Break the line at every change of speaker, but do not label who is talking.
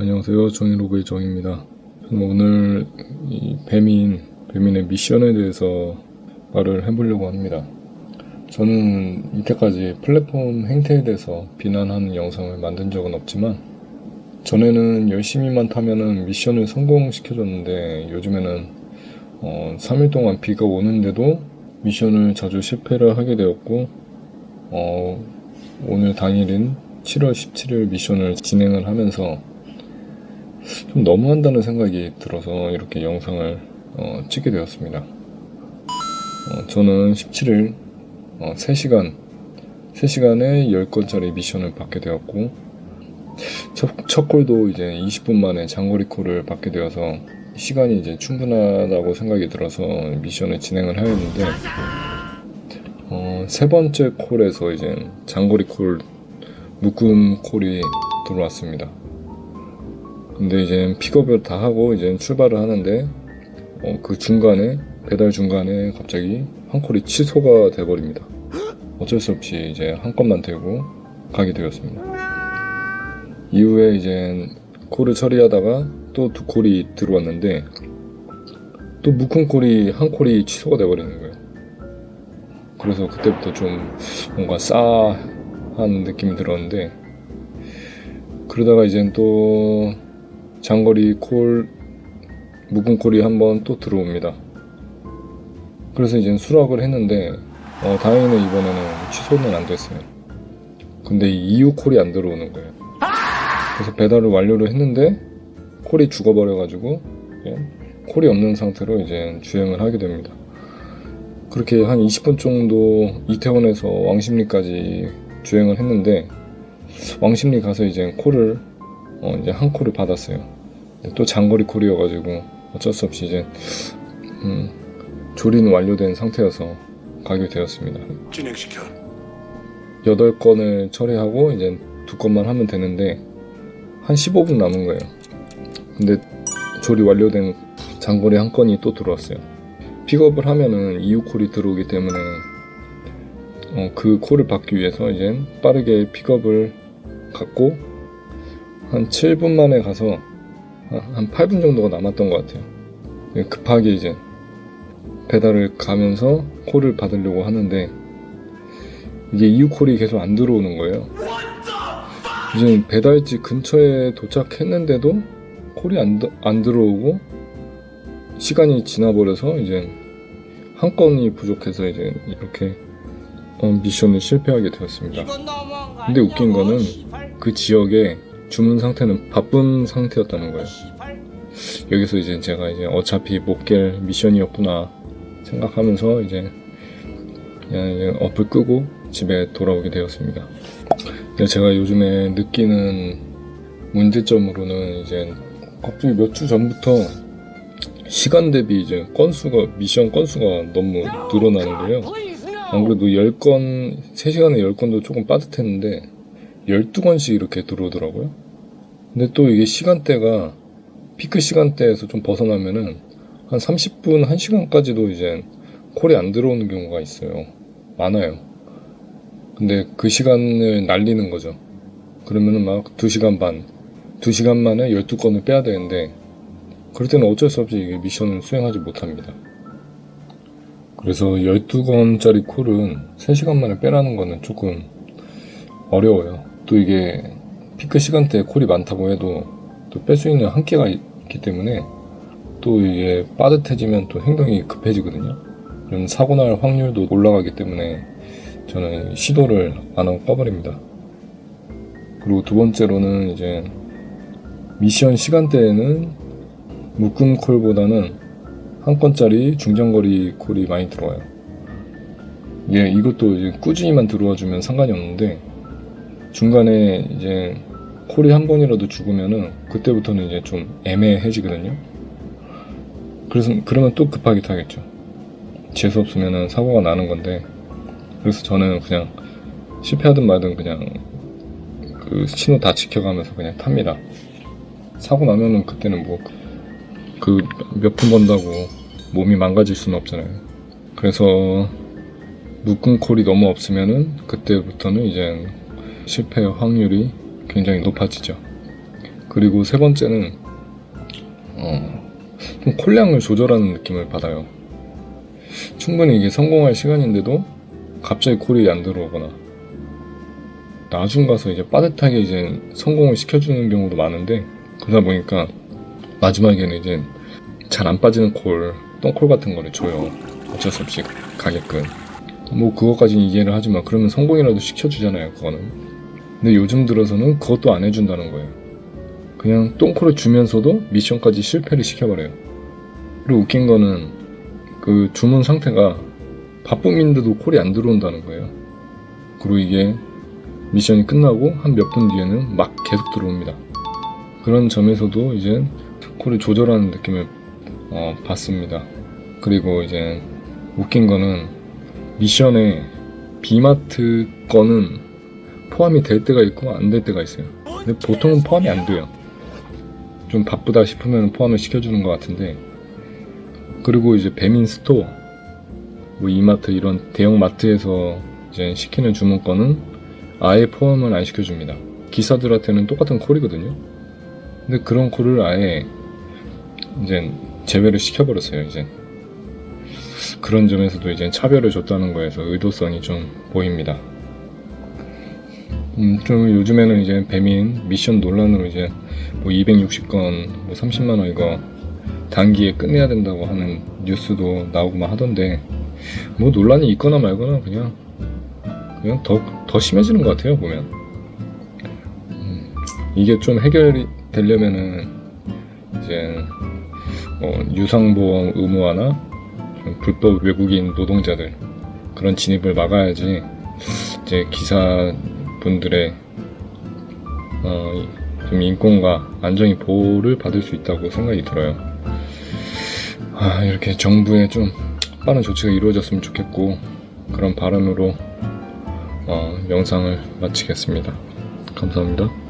안녕하세요. 정의로그의 정입니다. 저는 오늘 이 배민, 배민의 미션에 대해서 말을 해보려고 합니다. 저는 이때까지 플랫폼 행태에 대해서 비난하는 영상을 만든 적은 없지만, 전에는 열심히만 타면은 미션을 성공시켜줬는데, 요즘에는 어, 3일 동안 비가 오는데도 미션을 자주 실패를 하게 되었고, 어, 오늘 당일인 7월 17일 미션을 진행을 하면서 좀 너무한다는 생각이 들어서 이렇게 영상을 어, 찍게 되었습니다. 어, 저는 17일 어, 3시간, 3시간에 10건짜리 미션을 받게 되었고, 첫, 첫 콜도 이제 20분 만에 장거리 콜을 받게 되어서 시간이 이제 충분하다고 생각이 들어서 미션을 진행을 하였는데, 어, 세 번째 콜에서 이제 장거리 콜, 묶음 콜이 들어왔습니다. 근데 이제 픽업을 다 하고 이제 출발을 하는데 어, 그 중간에 배달 중간에 갑자기 한 콜이 취소가 돼버립니다. 어쩔 수 없이 이제 한 건만 대고 가게 되었습니다. 이후에 이제 콜을 처리하다가 또 두 콜이 들어왔는데 또 묶은 콜이 한 콜이 취소가 돼버리는 거예요. 그래서 그때부터 좀 뭔가 싸한 느낌이 들었는데 그러다가 이젠 또 장거리 콜 묵은 콜이 한번 또 들어옵니다. 그래서 이제 수락을 했는데 어, 다행히는 이번에는 취소는 안 됐어요. 근데 이 이후 콜이 안 들어오는 거예요. 그래서 배달을 완료를 했는데 콜이 죽어버려가지고 예, 콜이 없는 상태로 이제 주행을 하게 됩니다. 그렇게 한 20분 정도 이태원에서 왕십리까지 주행을 했는데 왕십리 가서 이제 콜을 어, 이제 한 콜을 받았어요. 또 장거리 콜이어가지고 어쩔 수 없이 이제 음, 조리는 완료된 상태여서 가게 되었습니다.
진행시켜.
8건을 처리하고 이제 두 건만 하면 되는데 한 15분 남은 거예요. 근데 조리 완료된 장거리 한 건이 또 들어왔어요. 픽업을 하면은 이후 콜이 들어오기 때문에 어, 그 콜을 받기 위해서 이제 빠르게 픽업을 갖고 한 7분 만에 가서 한- 한 8분 정도가 남았던 것 같아요. 급하게 이제 배달을 가면서 콜을 받으려고 하는데 이게 이후 콜이 계속 안 들어오는 거예요. 이제 배달지 근처에 도착했는데도 콜이 안, 드- 안 들어오고 시간이 지나버려서 이제 한 건이 부족해서 이제 이렇게 어, 미션을 실패하게 되었습니다. 근데 웃긴 거는 그 지역에 주문 상태는 바쁜 상태였다는 거예요. 여기서 이제 제가 이제 어차피 못 깰 미션이었구나 생각하면서 이제 어플 끄고 집에 돌아오게 되었습니다. 제가 요즘에 느끼는 문제점으로는 이제 갑자기 몇 주 전부터 시간 대비 이제 건수가 미션 건수가 너무 늘어나는 거예요. 안 그래도 10건, 3시간에 10건도 조금 빠듯했는데 12건씩 이렇게 들어오더라고요. 근데 또 이게 시간대가 피크 시간대에서 좀 벗어나면은 한 30분, 1시간까지도 이제 콜이 안 들어오는 경우가 있어요. 많아요. 근데 그 시간을 날리는 거죠. 그러면은 막 2시간 반, 2시간 만에 12건을 빼야 되는데 그럴 때는 어쩔 수 없이 이게 미션을 수행하지 못합니다. 그래서 12건짜리 콜은 3시간 만에 빼라는 거는 조금 어려워요. 또 이게 피크 시간대에 콜이 많다고 해도 또 뺄 수 있는 한계가 있기 때문에 또 이게 빠듯해지면 또 행동이 급해지거든요. 그럼 사고 날 확률도 올라가기 때문에 저는 시도를 안 하고 꺼버립니다. 그리고 두 번째로는 이제 미션 시간대에는 묶음 콜보다는 한 건짜리 중장거리 콜이 많이 들어와요. 예, 이것도 꾸준히만 들어와 주면 상관이 없는데 중간에 이제 콜이 한 번이라도 죽으면은 그때부터는 이제 좀 애매해지거든요. 그래서 그러면 또 급하게 타겠죠. 재수 없으면은 사고가 나는 건데 그래서 저는 그냥 실패하든 말든 그냥 그 신호 다 지켜가면서 그냥 탑니다. 사고 나면은 그때는 뭐 그 몇 푼 번다고 몸이 망가질 수는 없잖아요. 그래서 묶은 콜이 너무 없으면은 그때부터는 이제 실패 확률이 굉장히 높아지죠. 그 그리고 세 번째는 어, 좀 콜량을 조절하는 느낌을 받아요. 충분히 이게 성공할 시간인데도 갑자기 콜이 안 들어오거나 나중 가서 이제 빠듯하게 이제 성공을 시켜주는 경우도 많은데 그러다 보니까 마지막에는 이제 잘 안 빠지는 콜, 똥콜 같은 거를 줘요. 어쩔 수 없이 가게끔. 뭐 그것까지는 이해를 하지만 그러면 성공이라도 시켜주잖아요. 그거는. 근데 요즘 들어서는 그것도 안 해준다는 거예요. 그냥 똥콜을 주면서도 미션까지 실패를 시켜버려요. 그리고 웃긴 거는 그 주문 상태가 바쁨인데도 콜이 안 들어온다는 거예요. 그리고 이게 미션이 끝나고 한 몇 분 뒤에는 막 계속 들어옵니다. 그런 점에서도 이제 콜을 조절하는 느낌을 어, 받습니다. 그리고 이제 웃긴 거는 미션에 비마트 거는 포함이 될 때가 있고 안 될 때가 있어요. 근데 보통은 포함이 안 돼요. 좀 바쁘다 싶으면 포함을 시켜주는 것 같은데 그리고 이제 배민 스토어 뭐 이마트 이런 대형 마트에서 이제 시키는 주문권은 아예 포함을 안 시켜줍니다. 기사들한테는 똑같은 콜이거든요. 근데 그런 콜을 아예 이제 제외를 시켜버렸어요. 이제 그런 점에서도 이제 차별을 줬다는 거에서 의도성이 좀 보입니다. 음, 좀 요즘에는 이제 배민 미션 논란으로 이제 뭐 260건, 뭐 30만 원 이거 단기에 끝내야 된다고 하는 뉴스도 나오고만 하던데 뭐 논란이 있거나 말거나 그냥 그냥 더, 더 심해지는 것 같아요 보면. 음, 이게 좀 해결이 되려면은 이제 뭐 유상보험 의무화나 좀 불법 외국인 노동자들 그런 진입을 막아야지 이제 기사 분들의 어, 좀 인권과 안정이 보호를 받을 수 있다고 생각이 들어요. 아, 이렇게 정부의 좀 빠른 조치가 이루어졌으면 좋겠고 그런 바람으로 어, 영상을 마치겠습니다. 감사합니다.